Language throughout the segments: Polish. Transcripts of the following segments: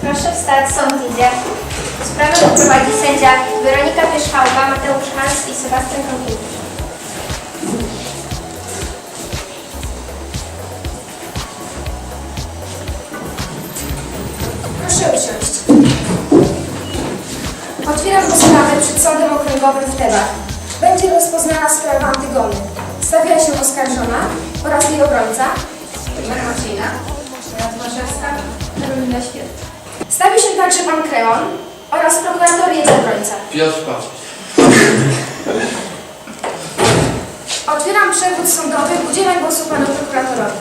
Proszę wstać, sąd idzie. Sprawę doprowadzi sędzia Weronika Pierzchałka, Mateusz Hans i Sebastian Krąkiewicz. Proszę usiąść. Otwieram rozprawę przed Sądem Okręgowym w Tebach. Będzie rozpoznana sprawa Antygony. Stawia się oskarżona oraz jej obrońca. Marcina, Tomaszewska, Karolina Świat. Stawi się także pan Kreon oraz prokurator obrońca. Piotr Paweł. Otwieram przewód sądowy. Udzielam głosu panu prokuratorowi.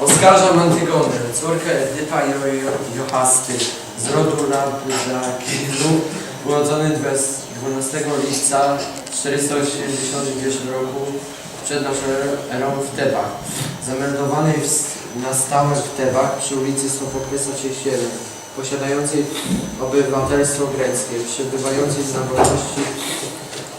Oskarżam Antygonę, córkę Edypa Jo- Jo- Johasty z rodu Labuzakilu, urodzony dwes- 12 lipca 481 roku przed naszą erą w Tebach, zameldowanej na stałe w Tebach przy ulicy Sofoklesa 37, posiadającej obywatelstwo greckie, przebywającej z wolności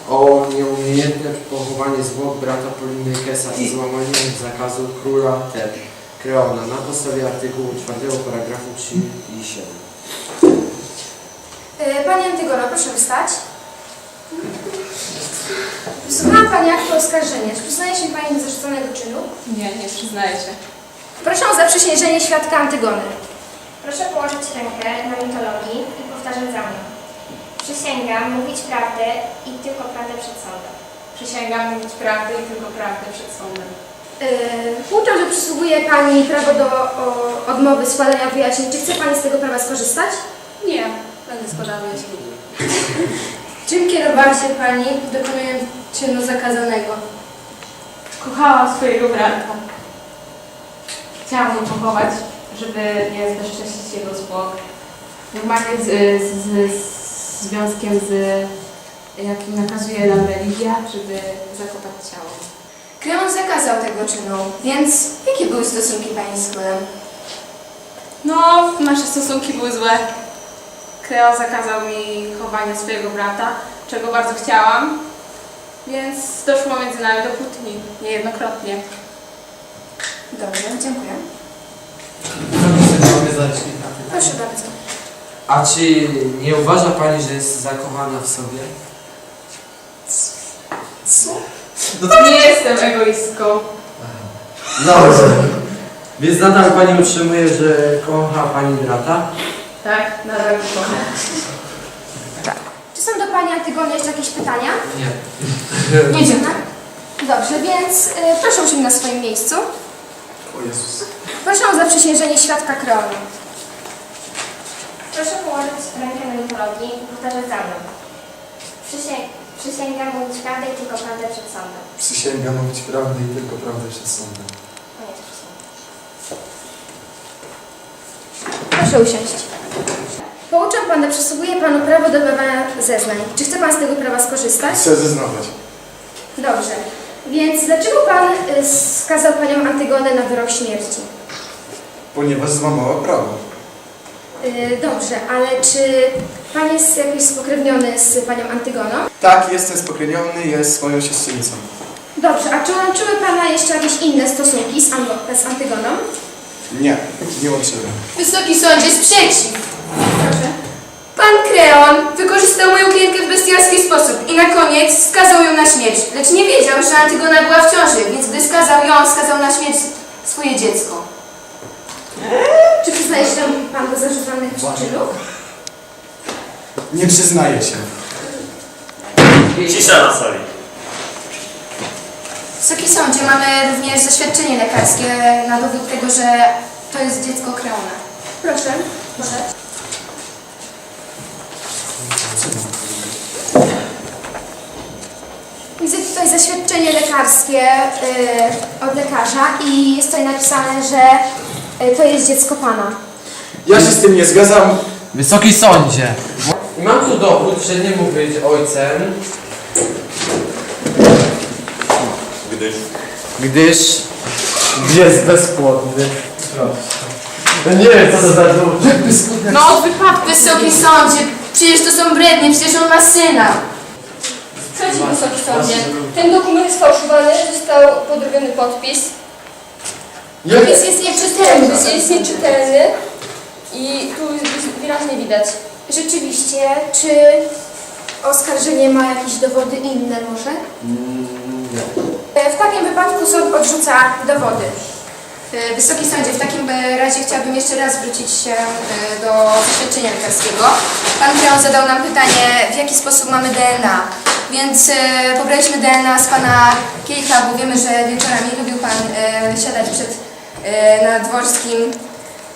o nieumiejętne pochowanie zwłok brata Polinykesa i złamanie zakazu króla Teb, Kreona na podstawie artykułu 4 paragrafu 3 i 7. E, Pani Antygono, proszę wstać. Wysłuchała Pani aktu oskarżenia. Czy przyznaje się Pani do zarzuconego czynu? Nie, nie przyznaję się. Proszę o zaprzysiężenie świadka Antygony. Proszę położyć rękę na mitologii i powtarzać za mną. Przysięgam mówić prawdę i tylko prawdę przed sądem. Przysięgam mówić prawdę i tylko prawdę przed sądem. Yy, Pouczam, że przysługuje Pani prawo do o, odmowy składania wyjaśnień. Czy chce Pani z tego prawa skorzystać? Nie, będę składała wyjaśnienie. Czym kierowała się Pani, dokonując czynu zakazanego? Kochałam swojego brata. Chciałam go pochować, żeby nie zbezcześcić jego zwłok. Normalnie z, z, z, z związkiem z jakim nakazuje nam religia, żeby zakopać ciało. Kreon zakazał tego czynu, więc jakie były stosunki Pani z królem? No, nasze stosunki były złe. Kreo zakazał mi chowania swojego brata, czego bardzo chciałam, więc doszło między nami do kłótni, niejednokrotnie. Dobrze, dziękuję. Pytań? Proszę bardzo. A czy nie uważa Pani, że jest zakochana w sobie? Nie jestem egoistką. Dobrze. Więc nadal Pani utrzymuje, że kocha Pani brata? Tak, nadal go kocham. Czy są do Pani Antygony jeszcze jakieś pytania? Nie. Nie dziwne. Dobrze, więc y, proszę usiąść na swoim miejscu. O Jezus. Proszę o zaprzysiężenie świadka Kreonu. Proszę położyć rękę na mitologii i powtarzać za mną. Przysięg przysięgam mówić prawdę i tylko prawdę przed sądem. Przysięgam mówić prawdę i tylko prawdę przed sądem. Proszę usiąść. Pouczam Pana, przysługuje Panu prawo do dawania zeznań. Czy chce Pan z tego prawa skorzystać? Chcę zeznawać. Dobrze. Więc dlaczego Pan y, skazał Panią Antygonę na wyrok śmierci? Ponieważ złamała prawo. Y, Dobrze, ale czy Pan jest jakoś spokrewniony z Panią Antygoną? Tak, jestem spokrewniony, jest moją siostrzenicą. Dobrze, a czy łączyły Pana jeszcze jakieś inne stosunki z, Ango- z Antygoną? Nie, nie łączymy. Wysoki sądzie, sprzeciw! Proszę. Pan Kreon wykorzystał moją klientkę w bestialski sposób i na koniec skazał ją na śmierć. Lecz nie wiedział, że Antygona była w ciąży, więc gdy skazał ją, skazał na śmierć swoje dziecko. Czy przyznaje się Pan do zarzucanych czynów? Nie przyznaję się. Cisza na sali. Wysoki sądzie, mamy również zaświadczenie lekarskie na dowód tego, że to jest dziecko Kreona. Proszę. Proszę. Widzę tutaj zaświadczenie lekarskie y, od lekarza i jest tutaj napisane, że y, to jest dziecko Pana. Ja się z tym nie zgadzam. Wysoki sądzie. I mam tu dowód, że nie mógł być ojcem, Gdyż gdyż jest bezpłodny. No nie wiem, co to za dowód. No, Wysoki sądzie, przecież to są brednie, przecież on ma syna. Trzeci Wysoki Sądzie. Ten dokument jest fałszywany, został podrobiony podpis. Podpis jest nieczytelny, jest nieczytelny. I tu wyraźnie widać. Rzeczywiście, czy oskarżenie ma jakieś dowody inne może? Nie. E, W takim wypadku sąd odrzuca dowody. E, Wysoki sądzie, w takim razie chciałabym jeszcze raz wrócić się e, do zaświadczenia lekarskiego. Pan Kreon zadał nam pytanie, w jaki sposób mamy DNA. Więc pobraliśmy DNA z pana Kiejcha, bo wiemy, że wieczorami lubił pan siadać przed na dworskim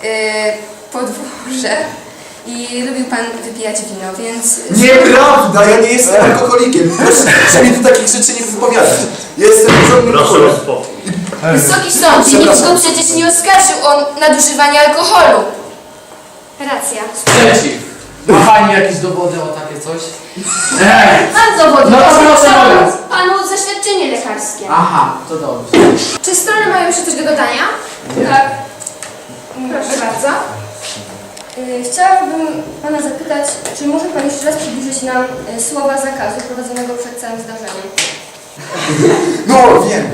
e, podwórze i lubił pan wypijać wino, więc... Nieprawda, ja nie jestem alkoholikiem. Proszę mi tu takich rzeczy nie wypowiadać. Jestem porządnym Proszę o spokój. Wysoki sądzie, nikt go przecież nie oskarżył o nadużywanie alkoholu. Racja. Przeciw. Ma Pani jakieś dowody o takie coś? Ej! Pan dowodzi. No to proszę bardzo. Panu zaświadczenie lekarskie. Aha, to dobrze. Czy strony mają jeszcze coś do dodania? Tak. Proszę bardzo. Y, Chciałabym Pana zapytać, czy może Pan jeszcze raz przybliżyć nam y, słowa zakazu prowadzonego przed całym zdarzeniem? No, wiem.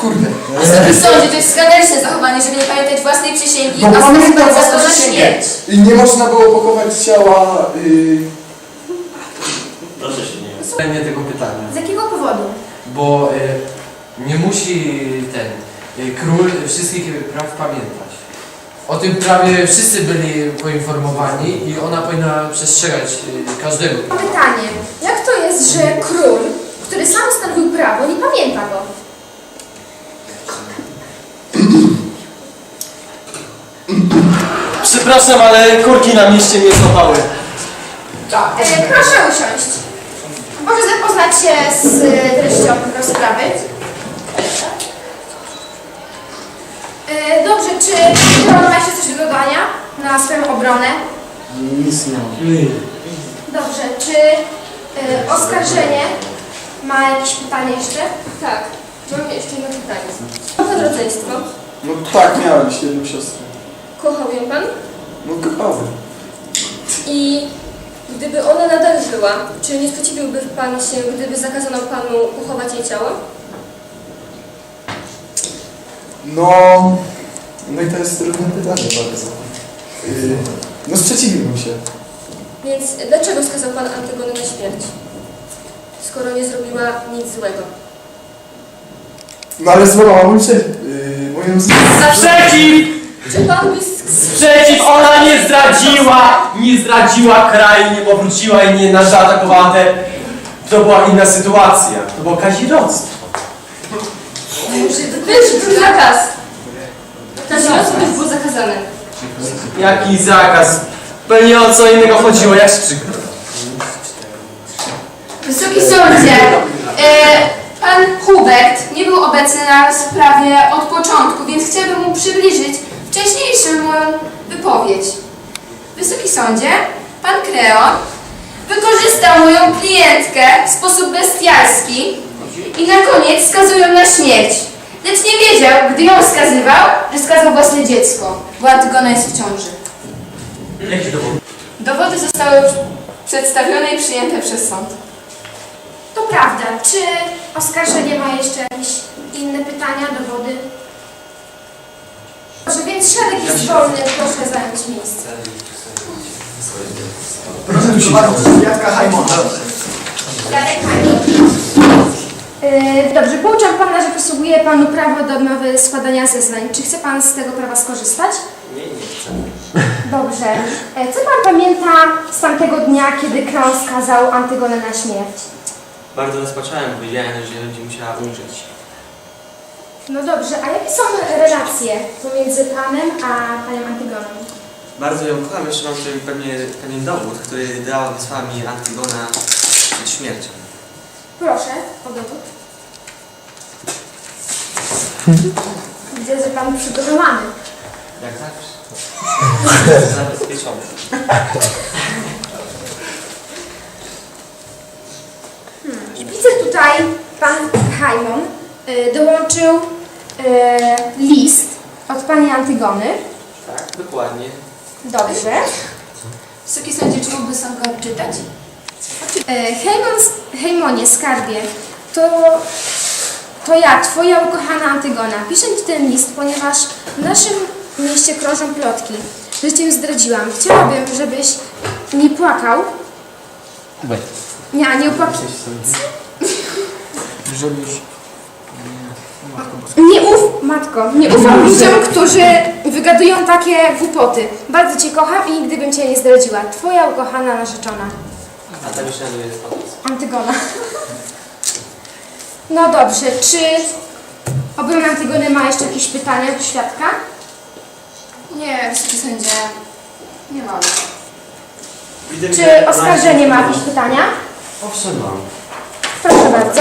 Kurde. Wysoki sądzie, to jest skandaliczne zachowanie, żeby nie pamiętać własnej przysięgi, No a pamiętam za to na przysięgę. śmierć. I nie można było pochować ciała... Yy... Proszę się nie Nie tego pytania. Z jakiego powodu? Bo y, nie musi ten y, król wszystkich praw pamiętać. O tym prawie wszyscy byli poinformowani i ona powinna przestrzegać y, każdego. Pytanie. Jak to jest, że król, który sam stanowił prawo, nie pamięta go? Przepraszam, ale kurki na mieście mnie złapały. E, proszę usiąść. Może zapoznać się z e, treścią rozprawy. E, dobrze, czy ma jeszcze coś do dodania na swoją obronę? Nic nie mam. Dobrze, czy e, oskarżenie ma jakieś pytanie jeszcze? Tak. Mam jeszcze jedno pytanie. Ma Pan rodzeństwo? No tak, miałem jedną siostrę. Kochał ją Pan? No kochałem. I gdyby ona nadal żyła, czy nie sprzeciwiłby Pan się, gdyby zakazano Panu pochować jej ciało? No... No i to jest trudne pytanie bardzo. Yy... No sprzeciwiłbym się. Więc dlaczego skazał Pan Antygonę na śmierć? Skoro nie zrobiła nic złego. No ale złamała mój przed... Yy, moją... z- Sprzeciw! Czy Pan by... Sprzeciw! Ona nie zdradziła! Nie zdradziła kraju, nie powróciła i nie zaatakowała te... To była inna sytuacja. To było kazirodztwo. Był zakaz. Kazirodztwo też było zakazane. Jaki zakaz? Pewnie o co innego chodziło, jak przykro. Wysoki sądzie, e, pan Hubert nie był obecny na sprawie od początku, więc chciałbym mu przybliżyć wcześniejszą moją wypowiedź. Wysoki sądzie, pan Kreon wykorzystał moją klientkę w sposób bestialski i na koniec skazał ją na śmierć. Lecz nie wiedział, gdy ją skazywał, że skazał własne dziecko, bo Antygona jest w ciąży. Jaki dowód? Dowody zostały przedstawione i przyjęte przez sąd. To prawda. Czy oskarżenie ma jeszcze jakieś inne pytania, dowody? Dobrze, więc świadek jest wolny. Proszę zająć miejsce. Proszę się Jadka Hajmona. Jarek Yy, Dobrze, pouczam Pana, że przysługuje Panu prawo do odmowy składania zeznań. Czy chce Pan z tego prawa skorzystać? Nie, nie chcę. Dobrze. E, Co Pan pamięta z tamtego dnia, kiedy król skazał Antygonę na śmierć? Bardzo rozpaczałem, bo wiedziałem, że będzie musiała umrzeć. No dobrze, a jakie są relacje pomiędzy Panem a Panią Antygoną? Bardzo ją kocham, jeszcze mam tutaj pewnie pewien dowód, który dała wysłała mi Antygona przed śmiercią. Proszę, o dowód. Widzę, że Pan przygotowany. Jak zawsze. Zabezpieczony. I widzę tutaj Pan Hajmon dołączył y, list od Pani Antygony. Tak, dokładnie. Dobrze. Wysoki sądzie, czy mógłby sąd go odczytać? E, Hejmon, Hejmonie, skarbie, to, to ja, Twoja ukochana Antygona. Piszę Ci ten list, ponieważ w naszym mieście krążą plotki, że cię zdradziłam. Chciałabym, żebyś nie płakał. Nie, nie płakał. Nie uf, matko, nie ufam ludziom, którzy wygadują takie głupoty. Bardzo cię kocham i nigdy bym cię nie zdradziła. Twoja ukochana narzeczona. A tam jeszcze jest pan. Antygona. No dobrze, czy obroń Antygony ma jeszcze jakieś pytania do świadka? Nie, wysoki sędzie, nie mam. Czy oskarżenie ma jakieś pytania? Owszem mam. Proszę bardzo.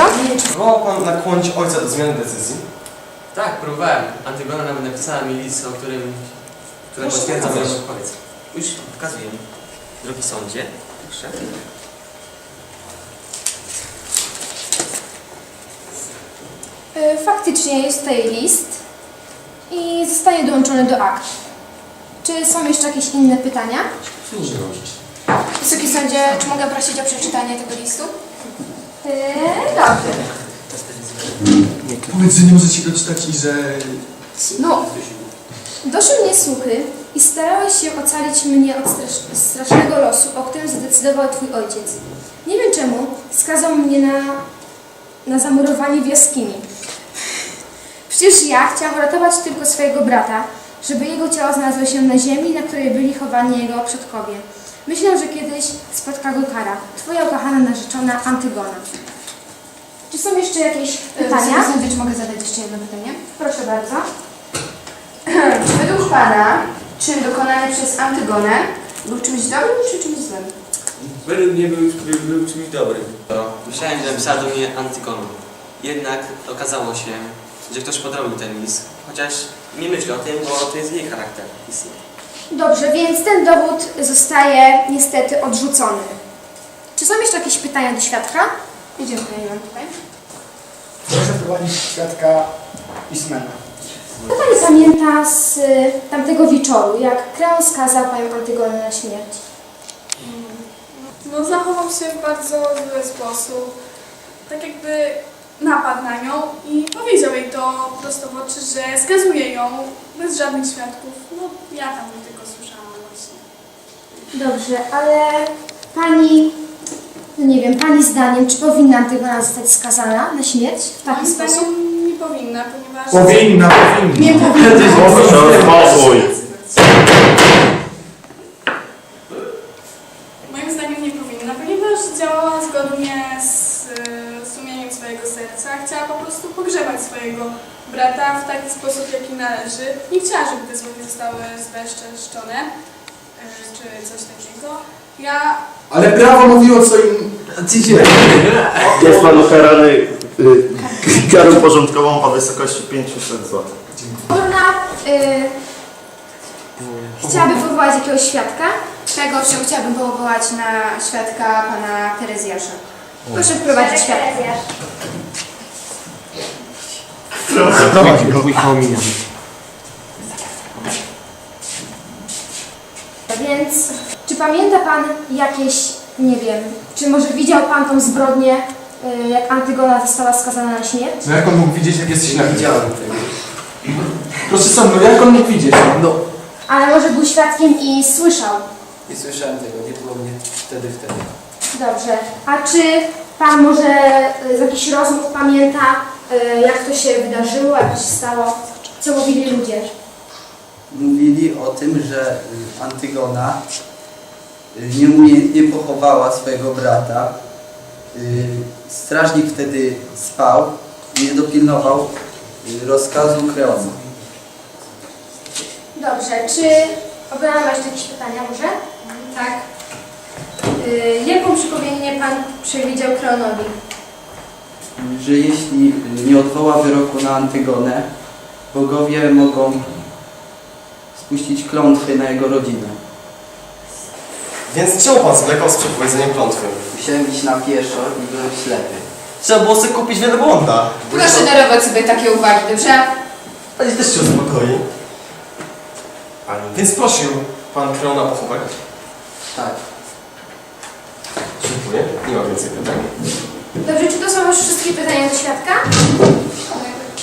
Próbował pan nakłonić ojca do zmiany decyzji? Tak, próbowałem. Antygona nawet napisała mi list, o którym, który Proszę potwierdza moją pokazać. odpowiedź. Już pokazuję. Drogi sądzie. Proszę. Y, Faktycznie jest tutaj list i zostanie dołączony do akt. Czy są jeszcze jakieś inne pytania? Wysoki sędzie, czy mogę prosić o przeczytanie tego listu? Yy, dobrze. Powiedz, że nie możecie go czytać i że... No, doszły mnie słuchy i starałeś się ocalić mnie od strasz- strasznego losu, o którym zdecydował twój ojciec. Nie wiem czemu skazał mnie na, na zamurowanie w jaskini. Przecież ja chciałam uratować tylko swojego brata, żeby jego ciało znalazło się na ziemi, na której byli chowani jego przodkowie. Myślę, że kiedyś spotka go kara. Twoja ukochana narzeczona Antygona. Czy są jeszcze jakieś pytania? Wysoki sędzie, czy mogę zadać jeszcze jedno pytanie? Proszę bardzo. Czy według Pana czyn dokonany przez Antygonę był czymś dobrym czy czymś złym? Według mnie był, był, był czymś dobrym. Myślałem, że napisała do mnie Antygoną. Jednak okazało się, że ktoś podrobił ten list. Chociaż nie myślę o tym, bo to jest jej charakter. Istnieje. Dobrze, więc ten dowód zostaje niestety odrzucony. Czy są jeszcze jakieś pytania do świadka? I dziękuję, nie mam tutaj. Proszę prowadzić świadka Ismena. Co Pani pamięta z y, tamtego wieczoru, jak Kreon skazał Panią Antygonę na śmierć? No zachował się w bardzo zły sposób. Tak jakby napadł na nią i powiedział jej to prosto w oczy, że skazuje ją bez żadnych świadków. No ja tam tylko słyszałam właśnie. Dobrze, ale Pani, nie wiem, Pani zdaniem, czy powinna Antygona zostać skazana na śmierć w taki Moim sposób? zdaniem nie powinna, ponieważ... Powinna, powinna. Nie powinna. Moim zdaniem nie powinna, ponieważ działała zgodnie z e, sumieniem swojego serca. Chciała po prostu pogrzebać swojego brata w taki sposób, jaki należy. Nie chciała, żeby te zwłoki zostały zbezczeszczone, e, czy coś takiego. Ja Ale prawo mówiło co im... Jest pan ukarany y, karą porządkową o wysokości 500 zł. Ona y, chciałaby powołać jakiegoś świadka. Tego, czym chciałabym powołać na świadka pana Terezjasza. Proszę wprowadzić świadka. Więc pamięta Pan jakieś, nie wiem, czy może widział Pan tą zbrodnię, y, jak Antygona została skazana na śmierć? No jak on mógł widzieć, jak jesteś na Widziałem tego. Proszę sądu, jak on mógł widzieć? No. Ale może był świadkiem i słyszał. Nie słyszałem tego, nie było mnie wtedy, wtedy. Dobrze. A czy Pan może y, z jakichś rozmów pamięta, y, jak to się wydarzyło, jak to się stało? Co mówili ludzie? Mówili o tym, że y, Antygona nieumiejętnie pochowała swojego brata. Y, Strażnik wtedy spał i nie dopilnował y, rozkazu Kreona. Dobrze. Czy obrona ma jeszcze jakieś pytania może? Tak. Y, jaką przypomnienie Pan przewidział Kreonowi? Że jeśli nie odwoła wyroku na Antygonę, bogowie mogą spuścić klątwy na jego rodzinę. Więc czemu pan zwlekał z przepowiedzeniem klątwy? Musiałem iść na pieszo i byłem ślepy. Trzeba było sobie kupić wielbłąda. Proszę darować sobie takie uwagi, dobrze? Pani też się uspokoi. Więc prosił pan Kreona pochować. Tak. Dziękuję. Nie ma więcej pytań. Dobrze, czy to są już wszystkie pytania do świadka?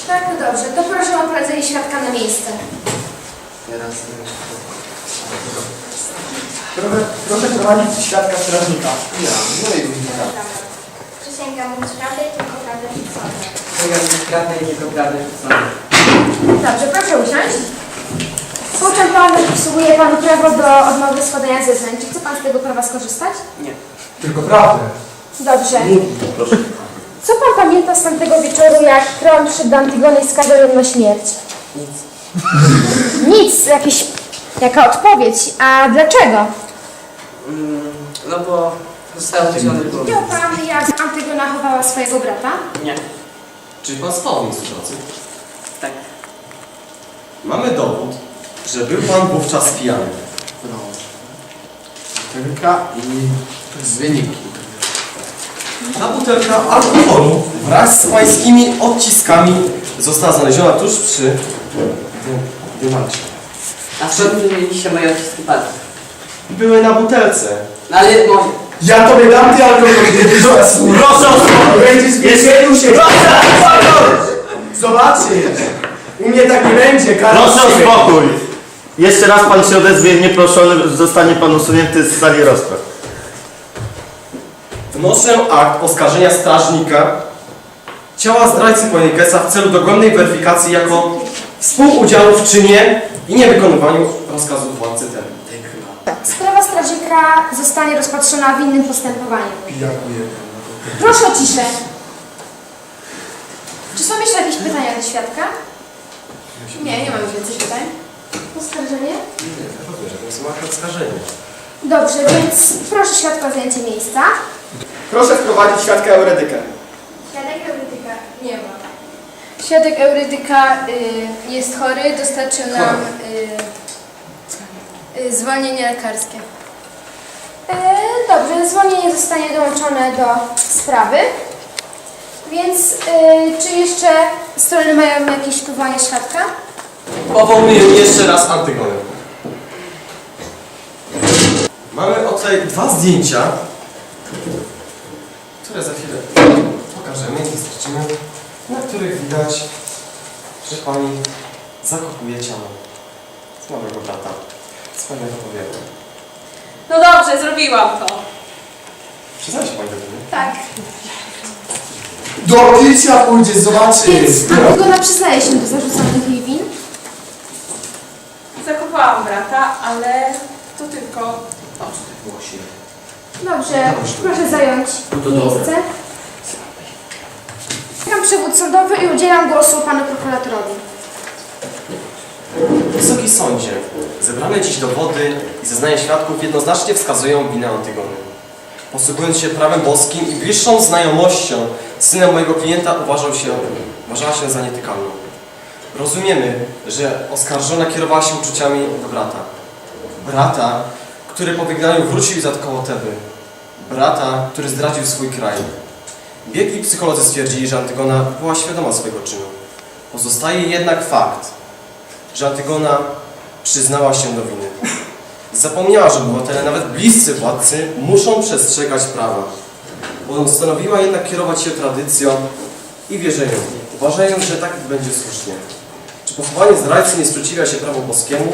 Tak, no dobrze. To proszę o prowadzenie świadka na miejsce. Teraz y, Proszę, proszę prowadzić świadka strażnika. Ja, no i tak. Przysięgam mówić prawdę i tylko prawdę przed sądem. Przysięgam prawdę i tylko prawdę przed sądem. Dobrze, proszę usiąść. Pouczam pan, przysługuje panu prawo do odmowy składania zeznań. Czy chce pan z tego prawa skorzystać? Tylko prawdę. Dobrze. Proszę. Co pan pamięta z tamtego wieczoru, jak do Antygony i skazał ją na śmierć? Nic. Nic, jakiś, jaka odpowiedź. A dlaczego? Mm, no bo zostałem wyciągnięty do Widział pan, jak Antygona chowała swojego brata? Nie. Czy pan spał w sytuacji? Tak. Mamy dowód, że był pan wówczas pijany. No. Tylko i z wyniki. Ta butelka alkoholu wraz z pańskimi odciskami została znaleziona tuż przy dy- dywancie. A skąd wy mieliście moje odciski palców? Były na butelce. No ale moje. Ja tobie dam ty alkohol, Proszę o spokój! Będziesz więzieniu się. Zobaczysz. U mnie tak nie będzie, Karol. Proszę o spokój! Jeszcze raz pan się odezwie nieproszony, zostanie pan usunięty z sali rozpraw. Wnoszę akt oskarżenia strażnika ciała zdrajcy Ponikesa w celu dogłębnej weryfikacji jako współudziału w czynie i niewykonywaniu rozkazów władcy ten. Sprawa strażnika zostanie rozpatrzona w innym postępowaniu. Pijakuję. Proszę o ciszę. Czy są jeszcze jakieś pytania do świadka? Nie, nie mam już więcej pytań. Oskarżenie? To jest akt oskarżenia. Dobrze, więc proszę świadka o zajęcie miejsca. Proszę wprowadzić świadka Euredykę. Świadek Eurydyka nie ma. Świadek Eurydyka y, jest chory, dostarczył nam y, zwolnienie lekarskie. E, dobrze, zwolnienie zostanie dołączone do sprawy. Więc e, czy jeszcze strony mają jakieś wpływanie świadka? Powołuję jeszcze raz Antygonę. Mamy tutaj dwa zdjęcia, które za chwilę pokażemy i zobaczymy, na których widać, że pani zakopuje ciało zmarłego brata. Wspaniałego powiatu. No dobrze, zrobiłam to. Przyznaje się pani do winy? Tak. Do picia pójdziesz, zobaczysz. Więc Antygona przyznaje się do zarzucanych jej win. Zakopałam brata, ale to tylko... Dobrze, proszę zająć miejsce. Mam przewód sądowy i udzielam głosu panu prokuratorowi. Wysoki sądzie, zebrane dziś dowody i zeznania świadków jednoznacznie wskazują winę Antygony. Posługując się prawem boskim i bliższą znajomością z synem mojego klienta uważał się, uważała się za nietykalną. Rozumiemy, że oskarżona kierowała się uczuciami do brata. Brata, który po wygnaniu wrócił za koło Teby. Brata, który zdradził swój kraj. Biegli psycholodzy stwierdzili, że Antygona była świadoma swojego czynu. Pozostaje jednak fakt, że Antygona przyznała się do winy. Zapomniała, że obywatele, nawet bliscy władcy, muszą przestrzegać prawa. Postanowiła jednak kierować się tradycją i wierzeniem, uważając, że tak będzie słusznie. Czy pochowanie zdrajcy nie sprzeciwia się prawu boskiemu?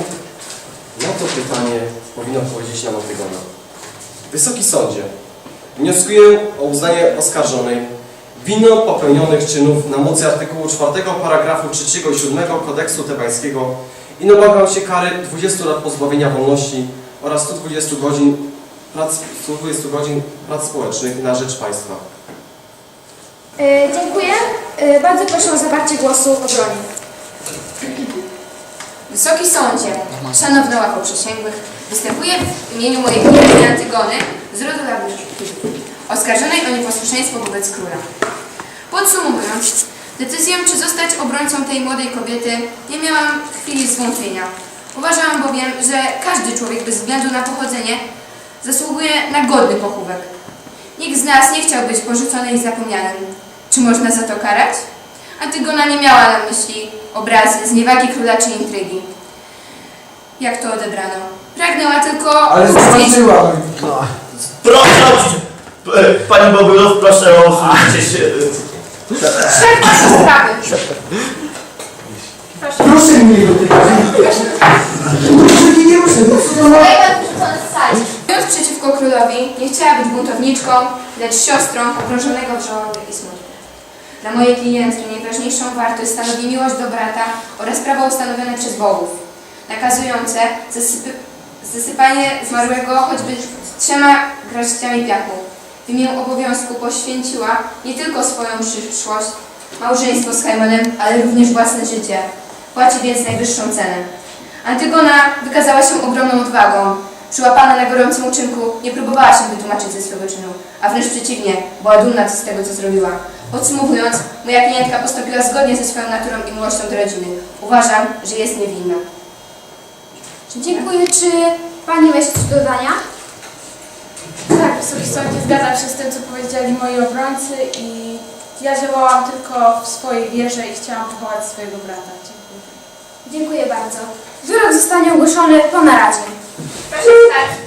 Na to pytanie powinno odpowiedzieć nam Antygona. Wysoki Sądzie, wnioskuję o uznanie oskarżonej winą popełnionych czynów na mocy artykułu 4 paragrafu 3 i 7 kodeksu tebańskiego i domagam się kary 20 lat pozbawienia wolności oraz 120 godzin prac, 120 godzin prac społecznych na rzecz państwa. E, dziękuję. E, bardzo proszę o zawarcie głosu obrony. Wysoki sądzie, szanowna ławo przysięgłych, występuję w imieniu mojej klientki Antygony z rodu oskarżonej o nieposłuszeństwo wobec króla. Podsumowując, decyzję, czy zostać obrońcą tej młodej kobiety, nie miałam chwili zwątpienia. Uważałam bowiem, że każdy człowiek bez względu na pochodzenie zasługuje na godny pochówek. Nikt z nas nie chciał być porzucony i zapomnianym. Czy można za to karać? Antygona nie miała na myśli obrazy, zniewagi króla czy intrygi. Jak to odebrano? Pragnęła tylko Ale zobaczyła. Proszę o... e, Pani Bogulow, proszę o się... Szef naszej sprawy. Proszę mnie nie dotykać. Proszę mnie nie ruszać. Zostaje pan wyrzucony z sali. Mówiąc przeciwko królowi, nie chciała być buntowniczką, lecz siostrą pogrążonego w żałobie i smutku. Dla mojej klientki najważniejszą wartość stanowi miłość do brata oraz prawo ustanowione przez bogów, nakazujące zasypy, zasypanie zmarłego choćby trzema garściami piachu. W imię obowiązku poświęciła nie tylko swoją przyszłość, małżeństwo z Hymanem, ale również własne życie. Płaci więc najwyższą cenę. Antygona wykazała się ogromną odwagą. Przyłapana na gorącym uczynku, nie próbowała się wytłumaczyć ze swego czynu, a wręcz przeciwnie, była dumna z tego, co zrobiła. Podsumowując, moja klientka postąpiła zgodnie ze swoją naturą i miłością do rodziny. Uważam, że jest niewinna. Dziękuję. Czy Pani ma jeszcze coś do dodania? Tak, Wysoki Sądzie, zgadzam się z tym, co powiedzieli moi obrońcy i ja działałam tylko w swojej wierze i chciałam pochować swojego brata. Dziękuję. Dziękuję bardzo. Wyrok zostanie ogłoszony po naradzie. Proszę wstać.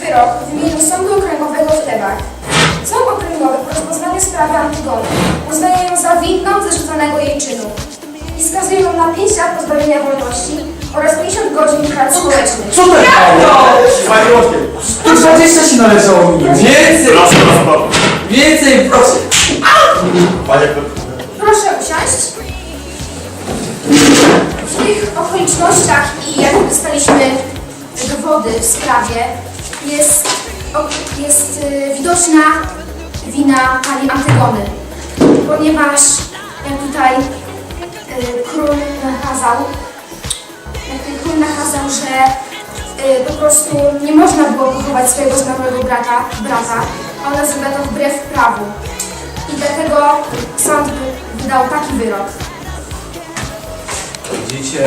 Wyrok w imieniu Sądu Okręgowego w Tebach. Sąd Okręgowy po rozpoznaniu sprawy Antygony uznaje ją za winną zarzuconego jej czynu i skazuje ją na 5 lat pozbawienia wolności oraz 50 godzin pracy społecznych. Co to jest? Panie Łotkie, Tu 20 się należało mi. Więcej! proszę spokój. Więcej, proszę! Panie Proszę usiąść. Tych okolicznościach i jak dostaliśmy dowody w sprawie, jest, jest y, widoczna wina pani Antygony, ponieważ jak tutaj y, król nakazał, jak król nakazał, że y, po prostu nie można było pochować swojego zmarłego brata, brata, a ona zrobiła to wbrew prawu. I dlatego sąd wy- wydał taki wyrok. Widzicie,